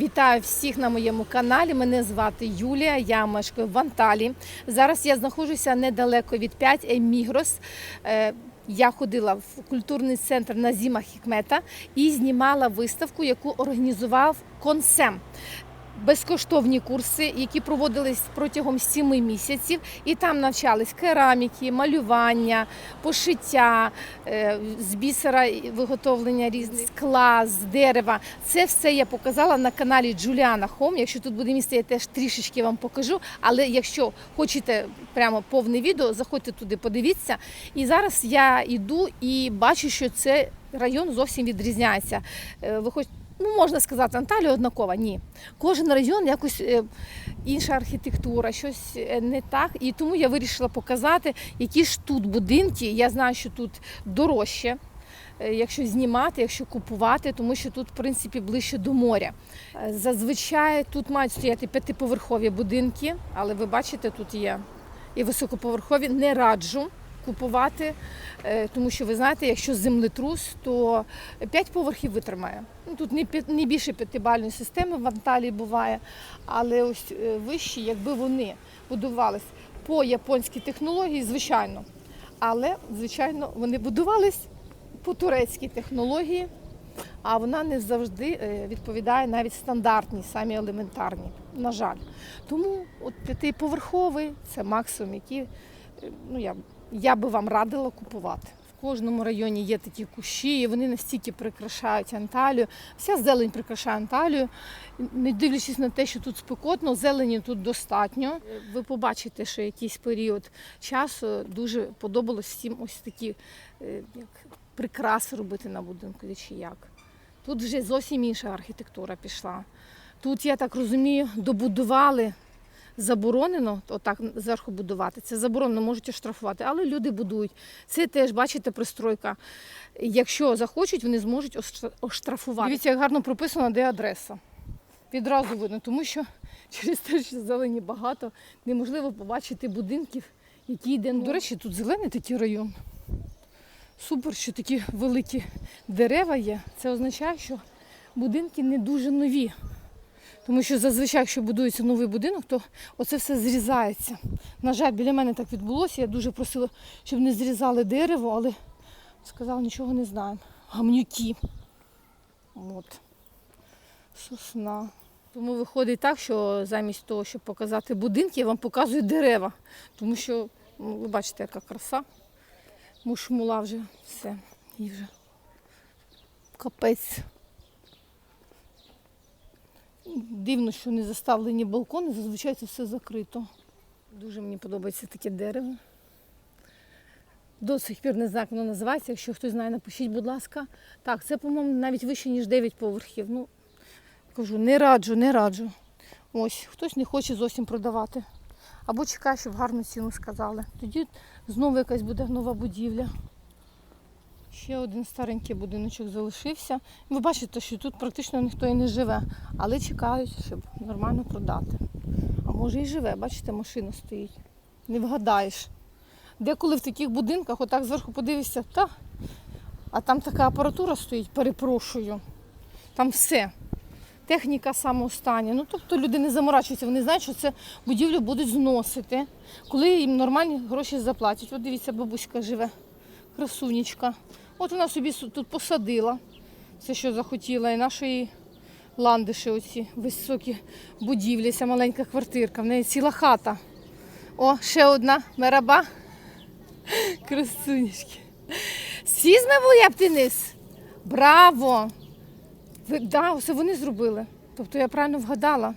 Вітаю всіх на моєму каналі. Мене звати Юлія. Я мешкаю в Анталії. Зараз я знаходжуся недалеко від 5 Емігрос. Е, Я ходила в культурний центр Назіма Хікмета і знімала виставку, яку організував Консем. Безкоштовні курси, які проводились протягом сіми місяців, і там навчались кераміки, малювання, пошиття е, з бісера виготовлення різних скла, з дерева. Це все я показала на каналі Джуліана Хом. Якщо тут буде місце, я теж трішечки вам покажу. Але якщо хочете прямо повне відео, заходьте туди, подивіться. І зараз я йду і бачу, що це район зовсім відрізняється. Е, Ви хоч Ну, можна сказати, Анталія однакова. Ні. Кожен район якось е, інша архітектура, щось е, не так. І тому я вирішила показати, які ж тут будинки. Я знаю, що тут дорожче, е, якщо знімати, якщо купувати, тому що тут, в принципі, ближче до моря. Зазвичай тут мають стояти п'ятиповерхові будинки, але ви бачите, тут є і високоповерхові. Не раджу купувати, е, тому що ви знаєте, якщо землетрус, то 5 поверхів витримає. Ну, тут не, не більше п'ятибальної системи в Анталії буває, але ось е, вищі, якби вони будувались по японській технології, звичайно. Але, звичайно, вони будувались по турецькій технології, а вона не завжди е, відповідає навіть стандартній, самі елементарні, на жаль. Тому от п'ятиповерховий це максимум, який ну, я, я би вам радила купувати. В кожному районі є такі кущі, і вони настільки прикрашають Анталію. Вся зелень прикрашає Анталію. Не дивлячись на те, що тут спекотно, зелені тут достатньо. Ви побачите, що якийсь період часу дуже подобалось всім ось такі е, як прикраси робити на будинку чи як. Тут вже зовсім інша архітектура пішла. Тут, я так розумію, добудували заборонено отак зверху будувати. Це заборонено, можуть оштрафувати, але люди будують. Це теж, бачите, пристройка. Якщо захочуть, вони зможуть оштрафувати. Дивіться, як гарно прописано, де адреса. Відразу видно, тому що через те, що зелені багато, неможливо побачити будинків, які йде. До речі, тут зелений такий район. Супер, що такі великі дерева є. Це означає, що будинки не дуже нові. Тому що зазвичай, якщо будується новий будинок, то оце все зрізається. На жаль, біля мене так відбулося. Я дуже просила, щоб не зрізали дерево, але сказали, нічого не знаємо. Гамнюки. От. Сосна. Тому виходить так, що замість того, щоб показати будинки, я вам показую дерева. Тому що, ну, ви бачите, яка краса. Мушмула вже все. І вже капець. Дивно, що не заставлені балкони, зазвичай це все закрито. Дуже мені подобається таке дерево. До сих пір не знаю, як воно називається. Якщо хтось знає, напишіть, будь ласка. Так, це, по-моєму, навіть вище, ніж 9 поверхів. Ну, кажу, не раджу, не раджу. Ось, хтось не хоче зовсім продавати. Або чекає, щоб гарну ціну сказали. Тоді знову якась буде нова будівля. Ще один старенький будиночок залишився. Ви бачите, що тут практично ніхто і не живе, але чекають, щоб нормально продати. А може і живе, бачите, машина стоїть. Не вгадаєш. Деколи в таких будинках, отак зверху подивишся, та, а там така апаратура стоїть, перепрошую. Там все. Техніка самоостання. Ну, тобто люди не заморачуються, вони знають, що це будівлю будуть зносити, коли їм нормальні гроші заплатять. От дивіться, бабуська живе, красунечка. От вона собі тут посадила все, що захотіла, і наші ландиші, оці високі будівлі, ця маленька квартирка, в неї ціла хата. О, ще одна мераба. Красунечки. Сізме я птиnis. Браво! Ви, да, все вони зробили. Тобто я правильно вгадала.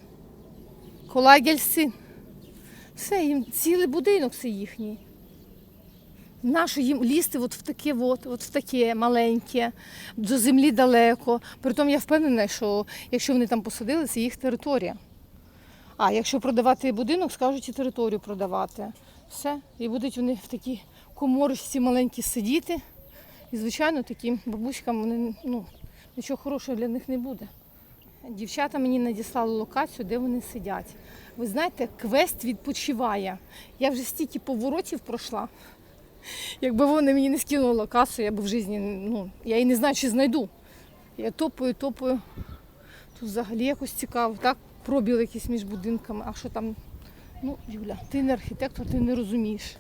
Колагельсин. Все, їм цілий будинок це їхній. Нащо їм лізти от в таке, от, от в таке маленьке, до землі далеко. Притом я впевнена, що якщо вони там посадили, це їх територія. А якщо продавати будинок, скажуть і територію продавати. Все. І будуть вони в такій коморочці маленькі сидіти. І, звичайно, таким бабуськам вони, ну, нічого хорошого для них не буде. Дівчата мені надіслали локацію, де вони сидять. Ви знаєте, квест відпочиває. Я вже стільки поворотів пройшла. Якби вони мені не скинули локацію, я б в житті, ну, я і не знаю, чи знайду. Я топаю, топаю. Тут взагалі якось цікаво, так? Пробіл якийсь між будинками. А що там? Ну, Юля, ти не архітектор, ти не розумієш.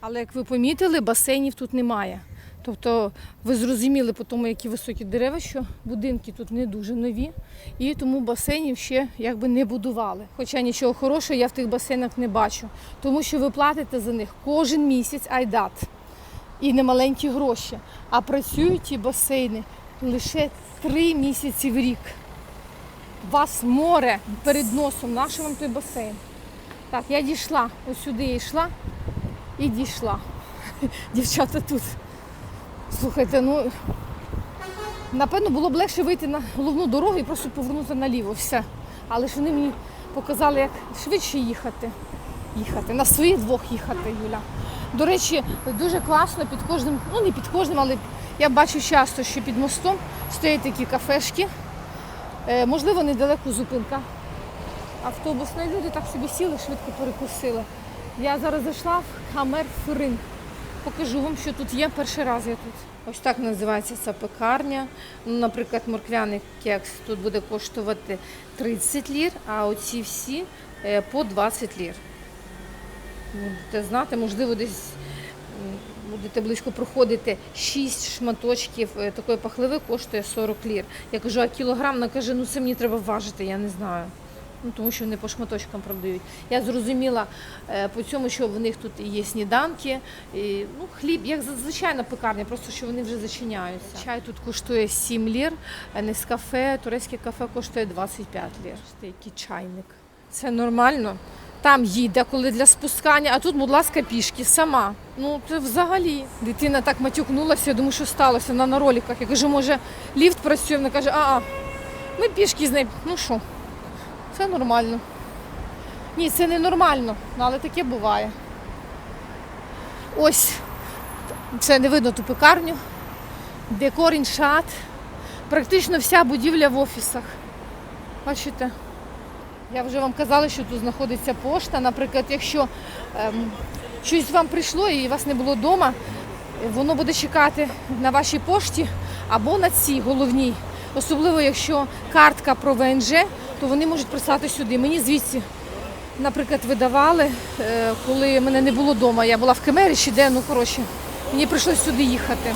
Але як ви помітили, басейнів тут немає. Тобто ви зрозуміли по тому, які високі дерева, що будинки тут не дуже нові, і тому басейнів ще якби не будували. Хоча нічого хорошого я в тих басейнах не бачу, тому що ви платите за них кожен місяць айдат і немаленькі гроші. А працюють ті басейни лише три місяці в рік. У вас море перед носом, наш вам той басейн. Так, я дійшла. Ось сюди йшла і дійшла. Дівчата тут. Слухайте, ну напевно було б легше вийти на головну дорогу і просто повернути наліво. Все. Але ж вони мені показали, як швидше їхати. Їхати, на своїх двох їхати, Юля. До речі, дуже класно під кожним, ну не під кожним, але я бачу часто, що під мостом стоять такі кафешки. Е, можливо, недалеко зупинка автобусна. Люди так собі сіли, швидко перекусили. Я зараз зайшла в Хамер Фурин. Покажу вам, що тут є. Перший раз я тут. Ось так називається ця пекарня. Ну, наприклад, морквяний кекс тут буде коштувати 30 лір, а оці всі е, по 20 лір. Ну, Будете знати, можливо, десь будете близько проходити 6 шматочків е, такої пахливи коштує 40 лір. Я кажу, а кілограм, вона каже, ну це мені треба важити, я не знаю. Ну, тому що вони по шматочкам продають. Я зрозуміла е, по цьому, що в них тут і є сніданки, і, ну, хліб, як звичайна пекарня, просто що вони вже зачиняються. Чай тут коштує 7 лір, а нескафе, турецьке кафе коштує 25 лір. Бачите, який чайник. Це нормально. Там їде, коли для спускання, а тут, будь ласка, пішки сама. Ну, це взагалі. Дитина так матюкнулася, я думаю, що сталося. Вона на роликах. Я кажу, може, ліфт працює, вона каже, а, ми пішки з нею. Ну що, це нормально. Ні, це не нормально, але таке буває. Ось, це не видно ту пекарню. Декор іншат. Практично вся будівля в офісах. Бачите? Я вже вам казала, що тут знаходиться пошта. Наприклад, якщо ем, щось вам прийшло і вас не було вдома, воно буде чекати на вашій пошті або на цій головній. Особливо, якщо картка про ВНЖ, то вони можуть прислати сюди. Мені звідси, наприклад, видавали, е, коли мене не було вдома. Я була в Кемері чи де, ну коротше, мені прийшлося сюди їхати.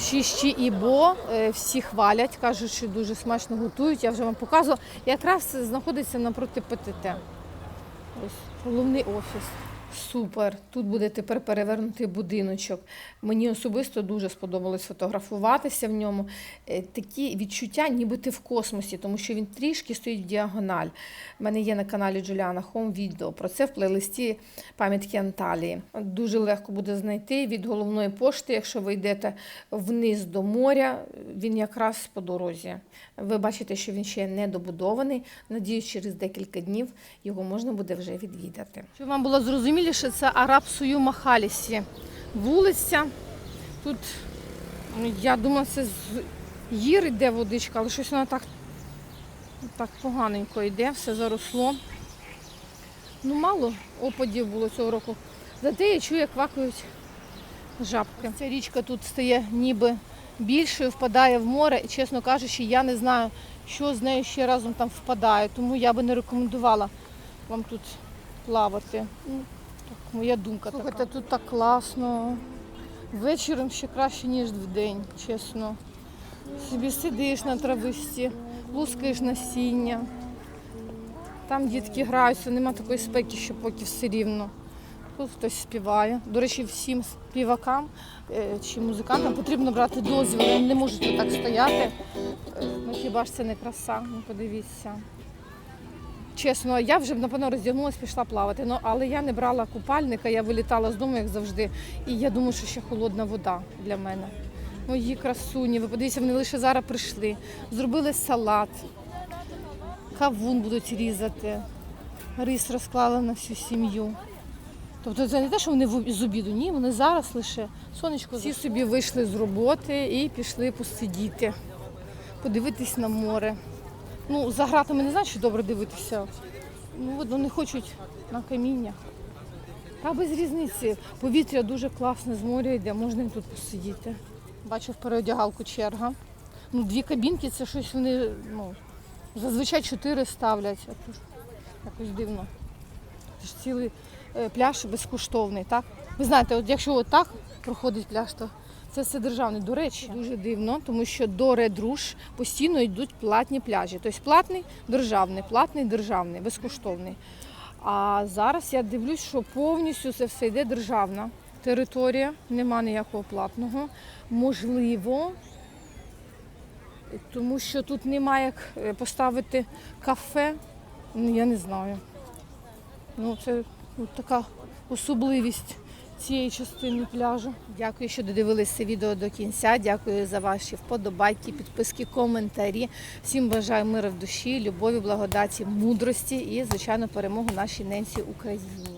Шіщі і бо е, всі хвалять, кажуть, що дуже смачно готують. Я вже вам показувала. Якраз знаходиться напроти ПТТ. Ось головний офіс. Супер. Тут буде тепер перевернутий будиночок. Мені особисто дуже сподобалось фотографуватися в ньому. Е, Такі відчуття, ніби ти в космосі, тому що він трішки стоїть в діагональ. У мене є на каналі Джуліана Хом відео про це в плейлисті пам'ятки Анталії. Дуже легко буде знайти від головної пошти, якщо ви йдете вниз до моря, він якраз по дорозі. Ви бачите, що він ще не добудований. Надіюсь, через декілька днів його можна буде вже відвідати. Щоб вам було зрозуміліше, це Араб Сую Махалісі. Вулиця. Тут, ну, я думаю, це з гір йде водичка, але щось вона так, так поганенько йде, все заросло. Ну, мало опадів було цього року. Зате я чую, як квакають жабки. Ця річка тут стає ніби більшою, впадає в море. І, чесно кажучи, я не знаю, що з нею ще разом там впадає. Тому я би не рекомендувала вам тут плавати. Так, моя думка. Слухайте, тут так класно. Вечором ще краще, ніж вдень, чесно. Собі сидиш на трависті, лускаєш насіння. Там дітки граються, нема такої спеки, що поки все рівно. Тут хтось співає. До речі, всім співакам е, чи музикантам потрібно брати дозвіл. Вони не можуть так стояти. Е, Ну хіба ж це не краса? Ну подивіться. Чесно, я вже напевно роздягнулася, пішла плавати. Ну, але я не брала купальника, я вилітала з дому, як завжди. І я думаю, що ще холодна вода для мене. Мої красуні, ви подивіться, вони лише зараз прийшли. Зробили салат, кавун будуть різати, рис розклали на всю сім'ю. Тобто це не те, що вони з обіду, ні, вони зараз лише сонечко. Всі собі вийшли з роботи і пішли посидіти, подивитись на море. Ну, за гратами не значить, що добре дивитися. Ну, вони хочуть на каміння. Та без різниці. Повітря дуже класне з моря йде, можна і тут посидіти. Бачу в переодягалку черга. Ну, дві кабінки це щось вони, ну, зазвичай чотири ставлять. Якось дивно. Це ж цілий е, пляж безкоштовний, так? Ви знаєте, от якщо от проходить пляж, то це все державне. До речі, дуже дивно, тому що до Rouge постійно йдуть платні пляжі. Тобто платний державний, платний державний, безкоштовний. А зараз я дивлюсь, що повністю це все йде державна територія, нема ніякого платного. Можливо, тому що тут немає як е, поставити кафе. Ну, я не знаю. Ну, це така особливість цієї частини пляжу. Дякую, що додивилися відео до кінця. Дякую за ваші вподобайки, підписки, коментарі. Всім бажаю миру в душі, любові, благодаті, мудрості і, звичайно, перемогу нашій ненці Україні.